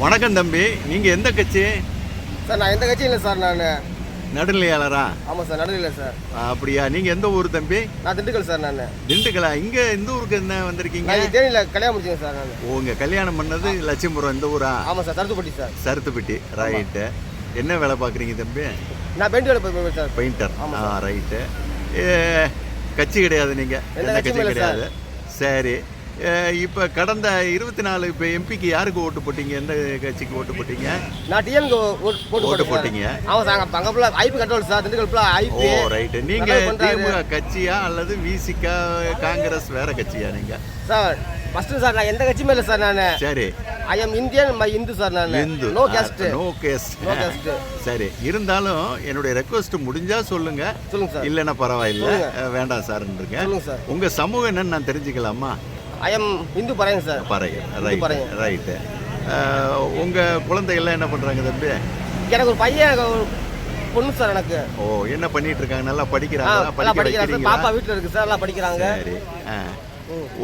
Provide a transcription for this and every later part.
வணக்கம் தம்பி. நீங்க எந்த கட்சி? சார் நான் எந்த கட்சியும் இல்லை சார் நான். நடுநிலையாளரா? ஆமாம் சார் நடுவில் சார். அப்படியா? நீங்க எந்த ஊர் தம்பி? நான் திண்டுக்கல் சார் நான். திண்டுக்கலா? இங்க இந்த ஊருக்கு என்ன வந்திருக்கீங்க? நான் தேனியில் கல்யாணம் முடிச்சேன் சார் நான். உங்க கல்யாணம் பண்ணது லட்சுமிபுரம் இந்த ஊரா? ஆமாம் sir Tharuthuppatti sir. Saruthuppatti. Right என்ன வேலை பார்க்குறீங்க தம்பி? நான் பெயிண்ட் வேலை போய் சார். பெயிண்டர். ஆ ரைட்டு கட்சி கிடையாது நீங்க. எந்த கட்சி கிடையாது. சரி. இப்போ கடந்த இருபத்தி நாலு இப்போ எம்பிக்கு யாருக்கு ஓட்டு போட்டீங்க? எந்த கட்சிக்கு ஓட்டு போட்டீங்க? நான் டிஎம்க்கு ஓட்டு ஓட்டு போட்டீங்க. ஆமாம் சார் அங்கே அங்கே ஃபுல்லாக ஐபி கண்ட்ரோல் சார் திண்டுக்கல் ஃபுல்லாக ஓ ஐபி ரைட்டு நீங்க திமுக கட்சியா அல்லது விசிகா காங்கிரஸ் வேற கட்சியா நீங்க? சார் ஃபஸ்ட்டு சார் நான் எந்த கட்சியுமே இல்லை சார் நான். சரி. I am Indian my Hindu sir நான். Hindu no caste no caste no caste சரி. இருந்தாலும் என்னுடைய ரெக்வஸ்ட் முடிஞ்சா சொல்லுங்க. சொல்லுங்க சார். இல்லைன்னா பரவாயில்ல. வேண்டாம் சார்ன்றீங்க. சொல்லுங்க சார். உங்க சமூகம் என்னன்னு நான் தெரிஞ்சுக்கலாமா? I am Hindu Paraiyan sir பறைய right பறைய. ரைட்டு உங்க குழந்தைகள்லாம் என்ன பண்றாங்க தம்பி? எனக்கு ஒரு பையன் ஒரு பொண்ணு சார் எனக்கு. ஓ என்ன பண்ணிட்டு இருக்காங்க? நல்லா படிக்கிறாங்க நல்லா படிக்க படிக்கிறாங்க பாப்பா வீட்டில் இருக்கு சார் நல்லா படிக்கிறாங்க.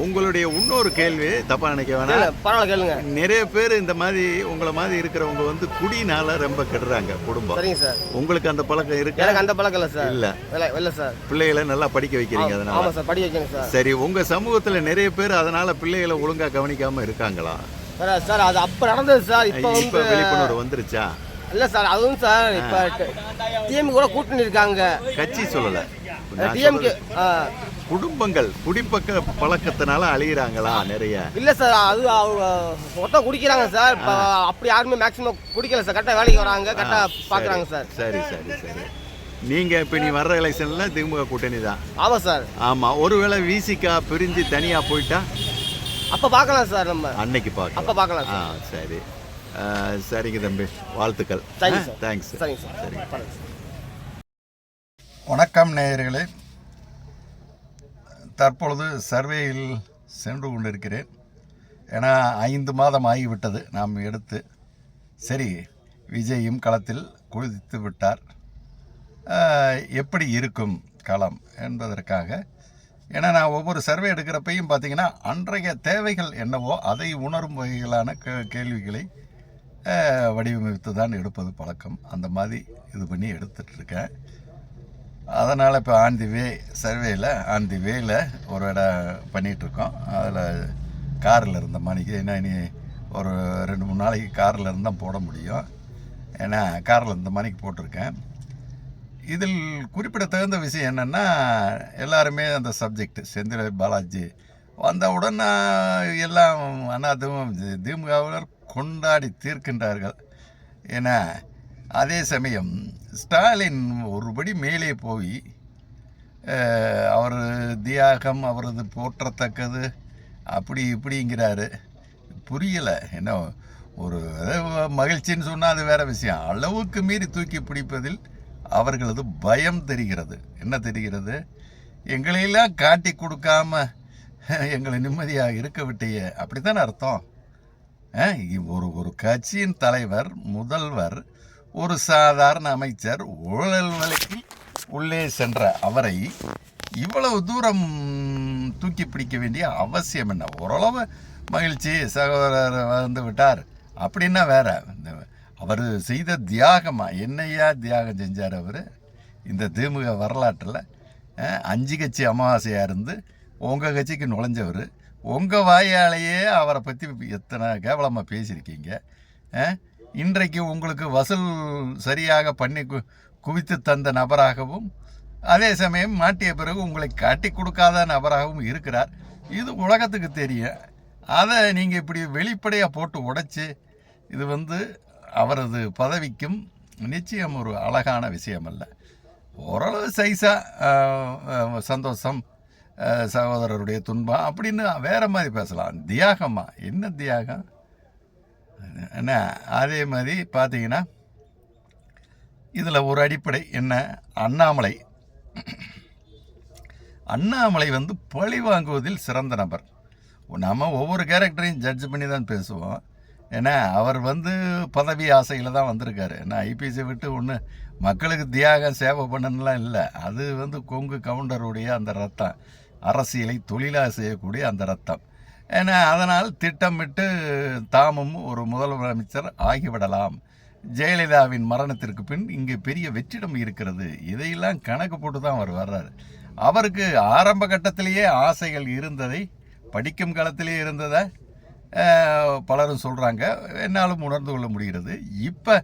உங்களுடைய இன்னொரு கேள்வி தப்பா நினைக்க வேணாம். பரவாயில்ல கேளுங்க. நிறைய பேர் இந்த மாதிரி உங்களை மாதிரி இருக்கிறவங்க வந்து குடினால ரொம்ப கெடுறாங்க குடும்பம். சரிங்க சார். உங்களுக்கு அந்த பழக்கம் இருக்கா? எனக்கு அந்த பழக்கம் இல்லை சார். இல்ல. இல்லை இல்லை சார். பிள்ளைகளை நல்லா படிக்க வைக்கிறீங்க அதனால. ஆமாம் சார் படி வைக்கணும் சார். சரி உங்க சமூகத்துல நிறைய பேர் அதனால பிள்ளைகளை ஒழுங்கா கவனிக்காம இருக்காங்களா? சார் அது அப்போ நடந்தது சார். இப்போ வந்து விழிப்புணர்வு வந்துருச்சா? இல்லை சார் அதுவும் சார் இப்போ டிஎம் கூட கூட்டணி இருக்காங்க. கட்சி சொல்லல. டிஎம்கே குடும்பங்கள் குடிப்பக்க பழக்கத்தினால அழியிறாங்களா நிறைய? இல்லை சார் அது அவங்க மொத்தம் குடிக்கிறாங்க சார். இப்போ அப்படி யாருமே மேக்ஸிமம் குடிக்கல சார். கரெக்டாக வேலைக்கு வராங்க கரெக்டாக பார்க்குறாங்க சார். சரி. சரி சரி நீங்க இப்ப நீ வர்ற எலெக்ஷன்ல திமுக கூட்டணி தான். ஆமாம் சார். ஆமா ஒருவேளை விசிகா பிரிஞ்சு தனியா போயிட்டா? அப்போ பார்க்கலாம் சார் நம்ம. அன்னைக்கு பார்க்கலாம் அப்போ பார்க்கலாம் ஆ சார். சரிங்க தம்பி. வாழ்த்துக்கள். தேங்க்ஸ் சரிங்க சார். சரிங்க. வணக்கம் நேயர்களே. தற்பொழுது சர்வேயில் சென்று கொண்டிருக்கிறேன். ஏன்னா ஐந்து மாதம் ஆகிவிட்டது. நாம் எடுத்து சரி விஜயும் களத்தில் குளித்து விட்டார். எப்படி இருக்கும் களம் என்பதற்காக. ஏன்னா நான் ஒவ்வொரு சர்வே எடுக்கிறப்பையும் பார்த்திங்கன்னா அன்றைய தேவைகள் என்னவோ அதை உணரும் வகையிலான கே கேள்விகளை வடிவமைத்து தான் எடுப்பது பழக்கம். அந்த மாதிரி இது பண்ணி எடுத்துகிட்ருக்கேன் அதனால் இப்போ on the way சர்வேயில் on the வேயில் ஒரு இடம் பண்ணிகிட்ருக்கோம் அதில் காரில் இருந்த மணிக்கு ஏன்னா இனி ஒரு ரெண்டு மூணு நாளைக்கு காரில் இருந்தால் போட முடியும். ஏன்னா காரில் இருந்த மணிக்கு போட்டிருக்கேன். இதில் குறிப்பிடத்தகுந்த விஷயம் என்னென்னா எல்லாருமே அந்த சப்ஜெக்ட் செந்தில் பாலாஜி வந்தவுடன் நான் எல்லாம் அண்ணாதும் திமுகவினர் கொண்டாடி தீர்க்கின்றார்கள். ஏன்னா அதே சமயம் ஸ்டாலின் ஒருபடி மேலே போய் அவர் தியாகம் அவரது போற்றத்தக்கது அப்படி இப்படிங்கிறாரு. புரியலை என்ன ஒரு மகிழ்ச்சின்னு சொன்னால் அது வேறு விஷயம். அளவுக்கு மீறி தூக்கி பிடிப்பதில் அவர்களது பயம் தெரிகிறது. என்ன தெரிகிறது? எங்களையெல்லாம் காட்டி கொடுக்காம எங்களை நிம்மதியாக இருக்க விட்டியே. அப்படித்தானே அர்த்தம்? ஒரு ஒரு கட்சியின் தலைவர் முதல்வர் ஒரு சாதாரண அமைச்சர் ஊழல் நிலைக்கு உள்ளே சென்ற அவரை இவ்வளவு தூரம் தூக்கி பிடிக்க வேண்டிய அவசியம் என்ன? ஓரளவு மகிழ்ச்சி சகோதரர் வந்து விட்டார். அப்படின்னா வேற. அவர் செய்த தியாகமா? என்னையா தியாகம் செஞ்சார் அவர்? இந்த திமுக வரலாற்றில் அஞ்சு கட்சி அமாவாசையாக இருந்து உங்கள் கட்சிக்கு நுழைஞ்சவர் உங்கள் வாயாலேயே அவரை பற்றி எத்தனை கேவலமாக பேசியிருக்கீங்க ஆ? இன்றைக்கு உங்களுக்கு வசூல் சரியாக பண்ணி கு குவித்து தந்த நபராகவும் அதே சமயம் மாட்டிய பிறகு உங்களை காட்டி கொடுக்காத நபராகவும் இருக்கிறார். இது உலகத்துக்கு தெரியும். அதை நீங்கள் இப்படி வெளிப்படையாக போட்டு உடைச்சி இது வந்து அவரது பதவிக்கும் நிச்சயம் ஒரு அழகான விஷயம் அல்ல ஓரளவு சைஸாக சந்தோஷம் சகோதரருடைய துன்பம் அப்படின்னு வேற மாதிரி பேசலாம். தியாகமாக என்ன தியாகம்? என்ன அதே மாதிரி பார்த்தீங்கன்னா இதில் ஒரு அடிப்படை என்ன? அண்ணாமலை. அண்ணாமலை வந்து பழி வாங்குவதில் சிறந்த நபர். நம்ம ஒவ்வொரு கேரக்டரையும் ஜட்ஜ் பண்ணி தான் பேசுவோம். ஏன்னா அவர் வந்து பதவி ஆசையில் தான் வந்திருக்காரு. ஏன்னா ஐபிஎஸ்ஸை விட்டு ஒன்று மக்களுக்கு தியாகம் சேவை பண்ணணும்லாம் இல்லை. அது வந்து கொங்கு கவுண்டருடைய அந்த ரத்தம். அரசியலை தொழிலாக செய்யக்கூடிய அந்த ரத்தம். ஏன்னா அதனால் திட்டமிட்டு தாமும் ஒரு முதலமைச்சர் ஆகிவிடலாம். ஜெயலலிதாவின் மரணத்திற்கு பின் இங்கே பெரிய வெற்றிடம் இருக்கிறது. இதையெல்லாம் கணக்கு போட்டு தான் அவர் வர்றாரு. அவருக்கு ஆரம்ப கட்டத்திலேயே ஆசைகள் இருந்ததை படிக்கும் காலத்திலேயே இருந்ததை பலரும் சொல்கிறாங்க என்னாலும் உணர்ந்து கொள்ள முடிகிறது. இப்போ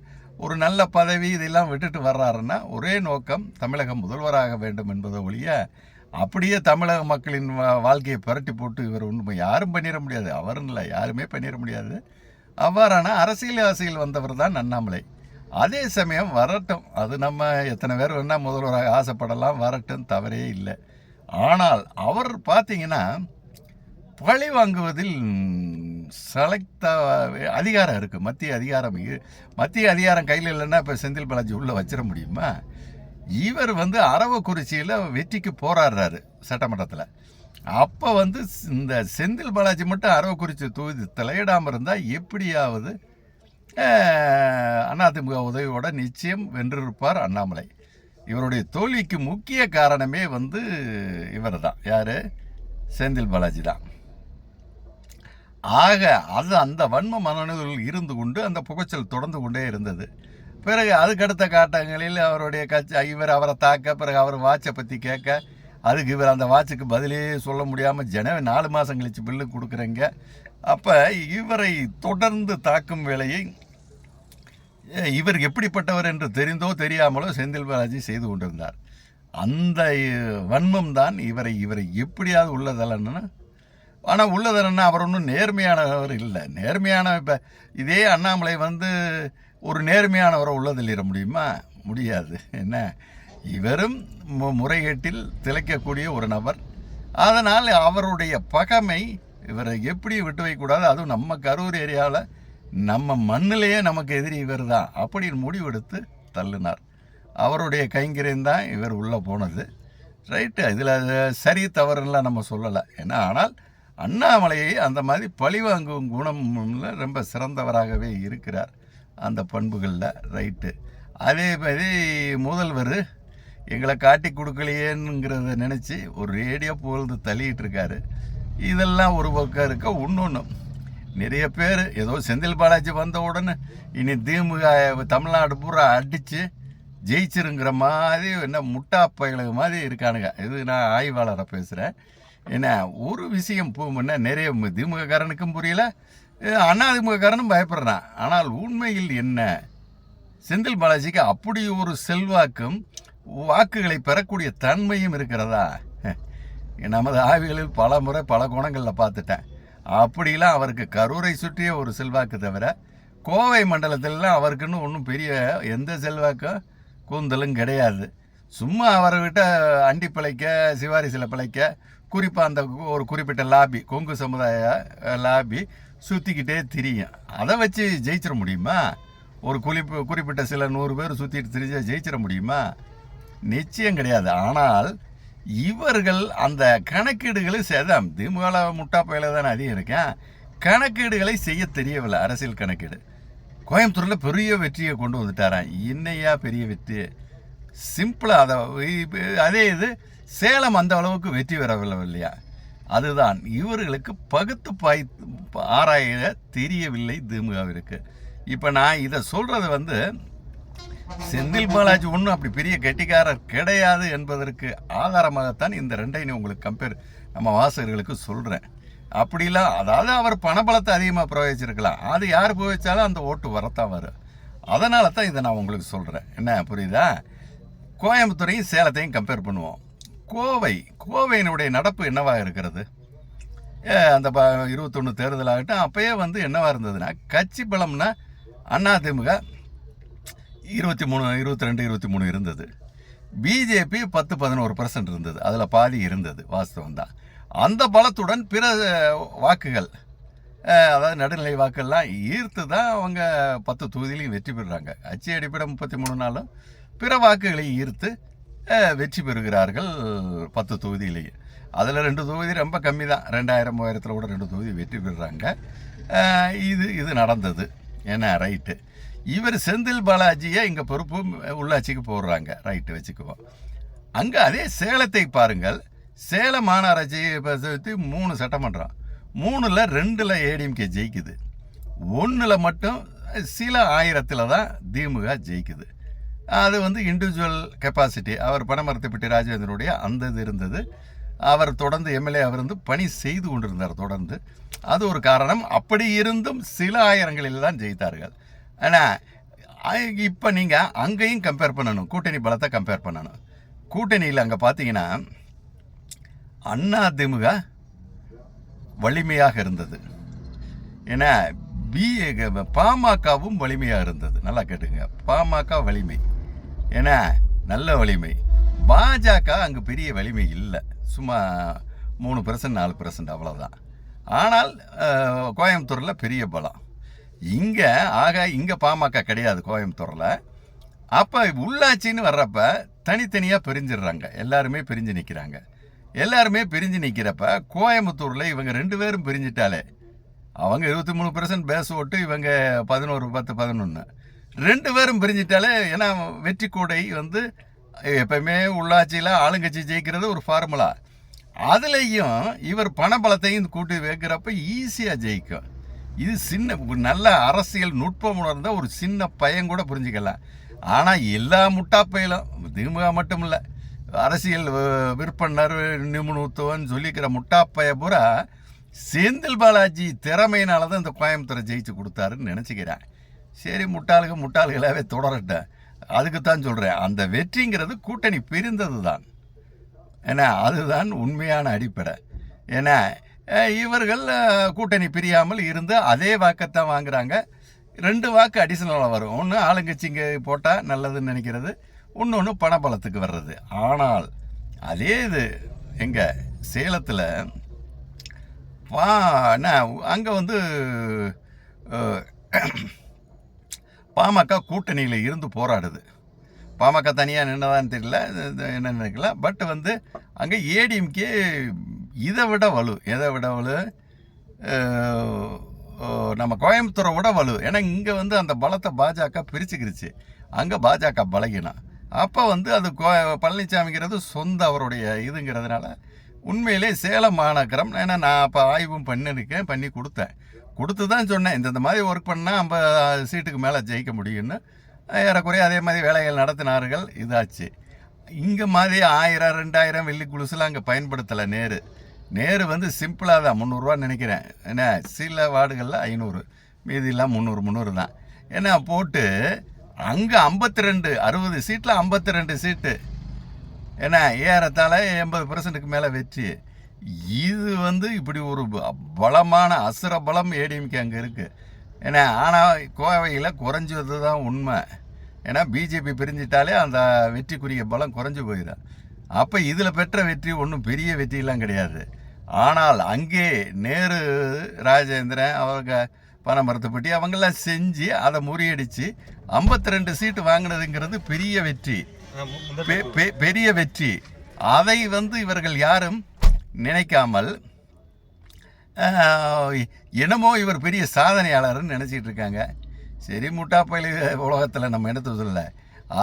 ஒரு நல்ல பதவி இதெல்லாம் விட்டுட்டு வர்றாருன்னா ஒரே நோக்கம் தமிழகம் முதல்வராக வேண்டும் என்பதை ஒழிய அப்படியே தமிழக மக்களின் வா- வாழ்க்கையை புரட்டி போட்டு இவர் ஒன்றுமே யாரும் பண்ணிட முடியாது. அவரும் இல்லை யாருமே பண்ணிட முடியாது. அவ்வாறான அரசியல் வந்தவர் தான் அண்ணாமலை. அதே சமயம் வரட்டும். அது நம்ம எத்தனை பேர் வேணால் முதல்வராக ஆசைப்படலாம். வரட்டும் தவறே இல்லை. ஆனால் அவர் பார்த்தீங்கன்னா பழி வாங்குவதில் செலக்ட அதிகாரம் இருக்குது மத்திய அதிகாரம் மத்திய அதிகாரம் கையில் இல்லைன்னா இப்போ செந்தில் பாலாஜி உள்ளே வச்சிட முடியுமா? இவர் வந்து அரவக்குறிச்சியில் வெற்றிக்கு போராடுறாரு சட்டமன்றத்தில். அப்போ வந்து இந்த செந்தில் பாலாஜி மட்டும் அரவக்குறிச்சி தொகுதி தலையிடாமல் இருந்தால் எப்படியாவது அதிமுக உதவியோட நிச்சயம் வென்றிருப்பார் அண்ணாமலை. இவருடைய தோல்விக்கு முக்கிய காரணமே வந்து இவர் தான் யார்? செந்தில் பாலாஜி தான். ஆக அது அந்த வன்ம மனநிலையில் இருந்து கொண்டு அந்த புகைச்சல் தொடர்ந்து கொண்டே இருந்தது. பிறகு அதுக்கடுத்த காட்டங்களில் அவருடைய கட்சி இவர் அவரை தாக்க பிறகு அவர் வாட்சை பற்றி கேட்க அதுக்கு இவர் அந்த வாட்சுக்கு பதிலே சொல்ல முடியாமல் ஜனவரி நாலு மாதம் கழித்து பில்லு கொடுக்குறேங்க. அப்போ இவரை தொடர்ந்து தாக்கும் வேலையை இவர் எப்படிப்பட்டவர் என்று தெரிந்தோ தெரியாமலோ செந்தில் பாலாஜி செய்து கொண்டிருந்தார். அந்த வன்மம் தான் இவரை இவரை எப்படியாவது உள்ளதல்லன்னு. ஆனால் உள்ளதல்லன்னா அவர் ஒன்றும் நேர்மையானவர் இல்லை. நேர்மையான இப்போ இதே அண்ணாமலை வந்து ஒரு நேர்மையானவரை உள்ளதில்லிட முடியுமா? முடியாது. என்ன? இவரும் மு- முறைகேட்டில் திளைக்கக்கூடிய ஒரு நபர். அதனால் அவருடைய பகைமை இவரை எப்படி விட்டு வைக்கக்கூடாது. அதுவும் நம்ம கரூர் ஏரியாவில் நம்ம மண்ணிலேயே நமக்கு எதிரி இவர் தான் அப்படின்னு முடிவெடுத்து தள்ளினார். அவருடைய கைங்கரியம் தான் இவர் உள்ளே போனது. ரைட்டு இதில் சரி தவறுலாம் நம்ம சொல்லலை. ஏன்னா ஆனால் அண்ணாமலையை அந்த மாதிரி பழிவாங்கும் குணம் ரொம்ப சிறந்தவராகவே இருக்கிறார். அந்த பண்புகளில் ரைட்டு அதே மாதிரி முதல்வர் எங்களை காட்டி கொடுக்கலையேங்கிறத நினச்சி ஒரு ரேடியோ பொழுது தள்ளிட்டு இருக்காரு. இதெல்லாம் ஒரு பக்கம் இருக்க இன்னொன்று நிறைய பேர் ஏதோ செந்தில் பாலாஜி வந்த உடனே இனி திமுக தமிழ்நாடு பூரா அடித்து ஜெயிச்சிருங்கிற மாதிரி என்ன முட்டா மாதிரி இருக்கானுங்க. இது நான் ஆய்வாளரை பேசுகிறேன் என்ன ஒரு விஷயம் போகும்னா நிறைய திமுககாரனுக்கும் புரியல அதிமுககாரனும் பயப்படுறான். ஆனால் உண்மையில் என்ன? செந்தில் பாலாஜிக்கு அப்படி ஒரு செல்வாக்கும் வாக்குகளை பெறக்கூடிய தன்மையும் இருக்கிறதா? நமது ஆவிகளில் பல முறை பல கோணங்களில் பார்த்துட்டேன். அப்படிலாம் அவருக்கு கரூரை சுற்றிய ஒரு செல்வாக்கு தவிர கோவை மண்டலத்திலலாம் அவருக்குன்னு ஒன்றும் பெரிய எந்த செல்வாக்கும் கூந்தலும் கிடையாது. சும்மா அவரை விட்ட அண்டி பிழைக்க சிவாரிசில் பிழைக்க குறிப்பாக அந்த ஒரு குறிப்பிட்ட லாபி கொங்கு சமுதாய லாபி சுற்றிக்கிட்டே திரியும். அதை வச்சு ஜெயிச்சிட முடியுமா? ஒரு குறிப்பு குறிப்பிட்ட சில நூறு பேர் சுற்றிட்டு திரிஞ்சா ஜெயிச்சிட முடியுமா? நிச்சயம் கிடையாது. ஆனால் இவர்கள் அந்த கணக்கீடுகளை சேதம். திமுக முட்டா பயில தானே அதிகம் இருக்கேன் கணக்கீடுகளை செய்ய தெரியவில்லை. அரசியல் கணக்கீடு. கோயம்புத்தூரில் பெரிய வெற்றியை கொண்டு வந்துட்டாரான் என்னையா பெரிய வெற்றி. சிம்பிளாக அதை அதே இது சேலம் அந்த அளவுக்கு வெற்றி பெறவில்லை இல்லையா? அதுதான். இவர்களுக்கு பகுத்து பாய் ஆராய தெரியவில்லை திமுகவிற்கு. இப்போ நான் இதை சொல்கிறது வந்து செந்தில் பாலாஜி ஒன்றும் அப்படி பெரிய கெட்டிக்காரர் கிடையாது என்பதற்கு ஆதாரமாகத்தான் இந்த ரெண்டையும் உங்களுக்கு கம்பேர் நம்ம வாசகர்களுக்கு சொல்கிறேன் அப்படிலாம் அதாவது அவர் பணபலத்தை அதிகமாக பிரவகிச்சிருக்கலாம் அது யார் பிரயோகிச்சாலும் அந்த ஓட்டு வரத்தான் வரும். அதனால தான் இதை நான் உங்களுக்கு சொல்கிறேன் என்ன புரியுதா? கோயம்புத்தூரையும் சேலத்தையும் கம்பேர் பண்ணுவோம். கோவை கோவையினுடைய நடப்பு என்னவாக இருக்கிறது? ஏ, அந்த ப இருபத்தொன்று தேர்தல் ஆகட்டும் அப்போயே வந்து என்னவாக இருந்ததுன்னா கட்சி பலம்னா அதிமுக இருபத்தி மூணு இருபத்தி ரெண்டு இருபத்தி மூணு இருந்தது பிஜேபி பத்து பதினோரு பர்சன்ட் இருந்தது. அதில் பாதி இருந்தது வாஸ்தவம் தான் அந்த பலத்துடன் பிற வாக்குகள் அதாவது நடுநிலை வாக்கெல்லாம் ஈர்த்து தான் அவங்க பத்து தொகுதியிலையும் வெற்றி பெறுறாங்க. அச்சு அடிப்படை முப்பத்தி மூணு நாளும் பிற வாக்குகளை ஈர்த்து வெற்றி பெறுகிறார்கள் பத்து தொகுதியிலேயே. அதில் ரெண்டு தொகுதி ரொம்ப கம்மி தான் ரெண்டாயிரம் மூவாயிரத்தில் கூட ரெண்டு தொகுதி வெற்றி பெறுறாங்க. இது இது நடந்தது. என்ன ரைட்டு. இவர் செந்தில் பாலாஜியை இங்கே பொறுப்பு உள்ளாட்சிக்கு போடுறாங்க. ரைட்டு வச்சுக்குவோம். அங்கே அதே சேலத்தை பாருங்கள். சேலம் மாநகராட்சி பற்றி மூணு சட்டமன்றம் மூணில் ரெண்டில் ஏடிஎம்கே ஜெயிக்குது. ஒன்றில் மட்டும் சில ஆயிரத்தில் தான் திமுக ஜெயிக்குது. அது வந்து இண்டிவிஜுவல் கெப்பாசிட்டி அவர் பணமரத்தைப்பட்டி ராஜேந்திரனுடைய அந்த இது இருந்தது. அவர் தொடர்ந்து எம்எல்ஏ அவர் வந்து பணி செய்து கொண்டிருந்தார் தொடர்ந்து. அது ஒரு காரணம். அப்படி இருந்தும் சில ஆயிரங்களில் தான் ஜெயித்தார்கள். ஆனால் இப்போ நீங்கள் அங்கேயும் கம்பேர் பண்ணணும். கூட்டணி பலத்தை கம்பேர் பண்ணணும். கூட்டணியில் அங்கே பார்த்தீங்கன்னா அண்ணா திமுக வலிமையாக இருந்தது. ஏன்னா பி பாமகவும் வலிமையாக இருந்தது. நல்லா கேட்டுங்க. பாமக வலிமை. ஏன்னா நல்ல வலிமை. பாஜக அங்கே பெரிய வலிமை இல்லை. சும்மா மூணு பர்சன்ட் நாலு பர்சன்ட் அவ்வளோதான் ஆனால் கோயம்புத்தூரில் பெரிய பலம். இங்கே ஆக இங்கே பாமக கிடையாது கோயம்புத்தூரில். அப்போ உள்ளாட்சின்னு வர்றப்ப தனித்தனியாக பிரிஞ்சிடுறாங்க. எல்லாருமே பிரிஞ்சு நிற்கிறாங்க எல்லாருமே பிரிஞ்சு நிற்கிறப்ப கோயம்புத்தூரில் இவங்க ரெண்டு பேரும் பிரிஞ்சிட்டாலே அவங்க இருபத்தி மூணு பர்சன்ட் பேஸ் ஓட்டு இவங்க பதினோரு பத்து பதினொன்று ரெண்டு பேரும் பிரிஞ்சிட்டாலே ஏன்னா வெற்றி கூடை வந்து எப்பயுமே உள்ளாட்சியில் ஆளுங்கட்சி ஜெயிக்கிறது ஒரு ஃபார்முலா அதுலேயும் இவர் பணபலத்தையும் கூட்டி வைக்கிறப்ப ஈஸியாக ஜெயிக்கும். இது சின்ன நல்ல அரசியல் நுட்பம் உணர்ந்த ஒரு சின்ன பையன் கூட புரிஞ்சுக்கலாம் ஆனால் எல்லா முட்டாப்பையிலும் திமுக மட்டும் இல்லை அரசியல் விற்பனர் நிபுணத்துவம் சொல்லிக்கிற முட்டாப்பைய பூரா செந்தில் பாலாஜி திறமையினால தான் இந்த கோயம்புத்தூரை ஜெயிச்சு கொடுத்தாருன்னு நினச்சிக்கிறேன். சரி முட்டாளுக முட்டாளுகளாகவே தொடரட்டேன். அதுக்கு தான் சொல்கிறேன் அந்த வெற்றிங்கிறது கூட்டணி பிரிந்தது தான் ஏன்னா அதுதான் உண்மையான அடிப்படை. ஏன்னா இவர்கள் கூட்டணி பிரியாமல் இருந்து அதே வாக்கைத்தான் வாங்குகிறாங்க ரெண்டு வாக்கு அடிஷ்னலாக வரும். ஒன்று ஆளுங்கட்சிங்க போட்டால் நல்லதுன்னு நினைக்கிறது இன்னொன்று பணபலத்துக்கு வர்றது. ஆனால் அதே இது எங்கள் சேலத்தில் பா என்ன அங்கே வந்து பாமக கூட்டணியில் இருந்து போராடுது. பாமக தனியாக நின்னதான்னு தெரியல இது என்ன நினைக்கல. பட் வந்து அங்கே ஏடிஎம்கே இதை விட வலு. எதை விட வலு? நம்ம கோயம்புத்தூரை விட வலு. ஏன்னா இங்கே வந்து அந்த பலத்தை பாஜக பிரிச்சுக்கிருச்சு. அங்கே பாஜக பலகினம். அப்போ வந்து அது கோ பழனிசாமிங்கிறது சொந்த அவருடைய இதுங்கிறதுனால உண்மையிலே சேலம் மாநகரம் ஏன்னா நான் அப்போ ஆய்வும் பண்ணியிருக்கேன் பண்ணி கொடுத்தேன். கொடுத்து தான் சொன்னேன். இந்த இந்த மாதிரி ஒர்க் பண்ணால் ஐம்பது சீட்டுக்கு மேலே ஜெயிக்க முடியும்னு. ஏறக்குறைய அதே மாதிரி வேலைகள் நடத்தினார்கள். இதாச்சு. இங்கே மாதிரி ஆயிரம் ரெண்டாயிரம் வெள்ளி குலுசுலாம் அங்கே பயன்படுத்தலை நேரு. நேரு வந்து சிம்பிளாக தான் முந்நூறுரூவான்னு நினைக்கிறேன். என்ன சில வார்டுகளில் ஐநூறு மீதியெல்லாம் முந்நூறு முந்நூறு தான். ஏன்னா போட்டு அங்கே ஐம்பத்தி ரெண்டு அறுபது சீட்டில் ஐம்பத்தி ரெண்டு சீட்டு. என்ன ஏறத்தாழ எண்பது பர்சன்ட்டுக்கு மேலே வெற்றி இது வந்து இப்படி ஒரு பலமான அசுர பலம் ஏடிஎம்கே அங்கே இருக்குது ஏன்னா ஆனால் கோவையில் குறைஞ்சது தான் உண்மை. ஏன்னா பிஜேபி பிரிஞ்சிட்டாலே அந்த வெற்றிக்குரிய பலம் குறைஞ்சு போயிடும் அப்போ இதில் பெற்ற வெற்றி ஒன்றும் பெரிய வெற்றியெல்லாம் கிடையாது. ஆனால் அங்கே நேரு ராஜேந்திரன் அவங்க பணமரத்துப்பட்டி அவங்கெல்லாம் செஞ்சு அதை முறியடித்து ஐம்பத்தி ரெண்டு சீட்டு வாங்கினதுங்கிறது பெரிய வெற்றி. பெரிய வெற்றி. அதை வந்து இவர்கள் யாரும் நினைக்காமல் என்னமோ இவர் பெரிய சாதனையாளர்னு நினச்சிட்டு இருக்காங்க. சரி முட்டாப்பயிலு உலகத்தில் நம்ம எடுத்து சொல்லல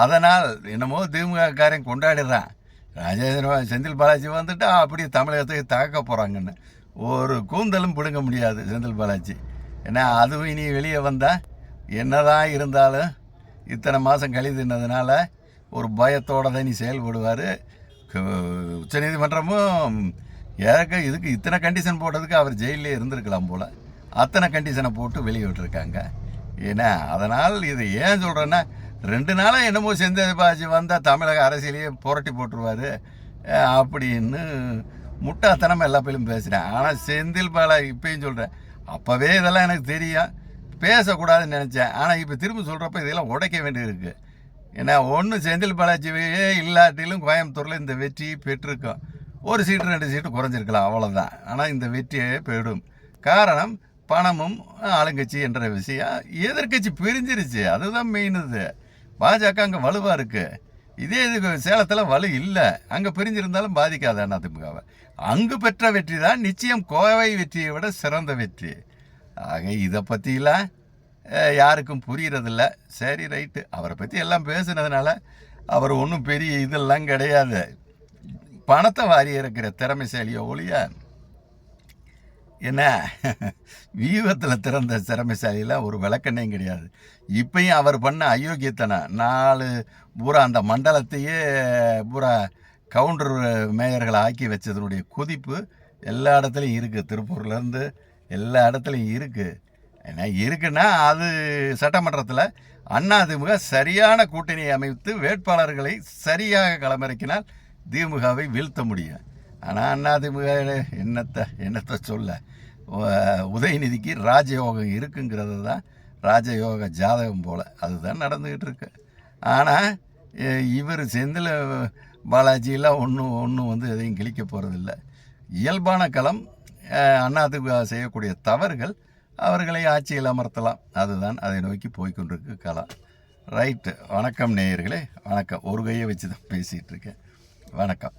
அதனால் என்னமோ திமுககாரன் கொண்டாடிடுறான் ராஜேந்திர செந்தில் பாலாஜி வந்துட்டு அப்படியே தமிழகத்துக்கு தாக்க போகிறாங்கன்னு ஒரு கூந்தலும் பிடுங்க முடியாது செந்தில் பாலாஜி. ஏன்னா அதுவும் இனி வெளியே வந்தால் என்னதான் இருந்தாலும் இத்தனை மாதம் கழிதுனதுனால ஒரு பயத்தோட தான் நீ செயல்படுவார். உச்சநீதிமன்றமும் ஏற்க இதுக்கு இத்தனை கண்டிஷன் போட்டதுக்கு அவர் ஜெயிலே இருந்திருக்கலாம் போல். அத்தனை கண்டிஷனை போட்டு வெளியே விட்டுருக்காங்க ஏன்னா அதனால் இது ஏன் சொல்கிறேன்னா ரெண்டு நாளாக என்னமோ செந்தில் பாஜி வந்தால் தமிழக அரசியலையே புரட்டி போட்டுருவார் அப்படின்னு முட்டாத்தனமாக எல்லா பேரும் பேசுகிறேன் ஆனால் செந்தில் பாலாஜி இப்பயும் சொல்கிறேன் அப்போவே இதெல்லாம் எனக்கு தெரியும். பேசக்கூடாதுன்னு நினச்சேன். ஆனால் இப்போ திரும்ப சொல்கிறப்ப இதெல்லாம் உடைக்க வேண்டியிருக்கு. ஏன்னா ஒன்று செந்தில் பாலாஜியே இல்லாட்டிலும் கோயம்புத்தூரில் இந்த வெற்றி பெற்றிருக்கோம். ஒரு சீட்டு ரெண்டு சீட்டு குறைஞ்சிருக்கலாம் அவ்வளோதான் ஆனால் இந்த வெற்றியே போயிடும். காரணம் பணமும் ஆளுங்கட்சி என்ற விஷயம் எதிர்க்கட்சி பிரிஞ்சிருச்சு. அதுதான் மெயின் இது. பாஜக அங்கே வலுவாக இருக்குது இதே இது சேலத்தில் வலு இல்லை. அங்கே பிரிஞ்சிருந்தாலும் பாதிக்காது அதிமுகவை. அங்கு பெற்ற வெற்றி தான் நிச்சயம் கோவை வெற்றியை விட சிறந்த வெற்றி. ஆக இதை பற்றிலாம் யாருக்கும் புரியறதில்ல. சரி ரைட்டு. அவரை பற்றி எல்லாம் பேசுனதுனால அவர் ஒன்றும் பெரிய இதெல்லாம் கிடையாது. பணத்தை வாரி இருக்கிற திறமைசாலியோ ஒழிய என்ன? வியூகத்தில் திறந்த திறமைசாலியில் ஒரு விளக்கண்ணையும் கிடையாது. இப்பயும் அவர் பண்ண அயோக்கியத்தனை நாலு பூரா அந்த மண்டலத்தையே பூரா கவுண்டர் மேயர்களை ஆக்கி வச்சதனுடைய குதிப்பு எல்லா இடத்துலையும் இருக்குது திருப்பூர்லேருந்து எல்லா இடத்துலையும் இருக்குது ஏன்னா இருக்குன்னா அது சட்டமன்றத்தில் அதிமுக சரியான கூட்டணியை அமைத்து வேட்பாளர்களை சரியாக களமிறக்கினால் திமுகவை வீழ்த்த முடியும். ஆனால் அண்ணா திமுக என்னத்தை என்னத்தை சொல்ல? உதயநிதிக்கு ராஜயோகம் இருக்குங்கிறது தான் ராஜயோக ஜாதகம் போல். அதுதான் நடந்துக்கிட்டு இருக்கு. ஆனால் இவர் செந்தில் பாலாஜியெல்லாம் ஒன்றும் ஒன்றும் வந்து எதையும் கிழிக்க போகிறதில்ல இயல்பான களம் அதிமுக செய்யக்கூடிய தவறுகள் அவர்களை ஆட்சியில் அமர்த்தலாம். அதுதான் அதை நோக்கி போய்க்கொண்டிருக்கு களம். ரைட்டு. வணக்கம் நேயர்களே. வணக்கம். ஒரு கையை வச்சு தான் பேசிகிட்ருக்கேன் வணக்கம்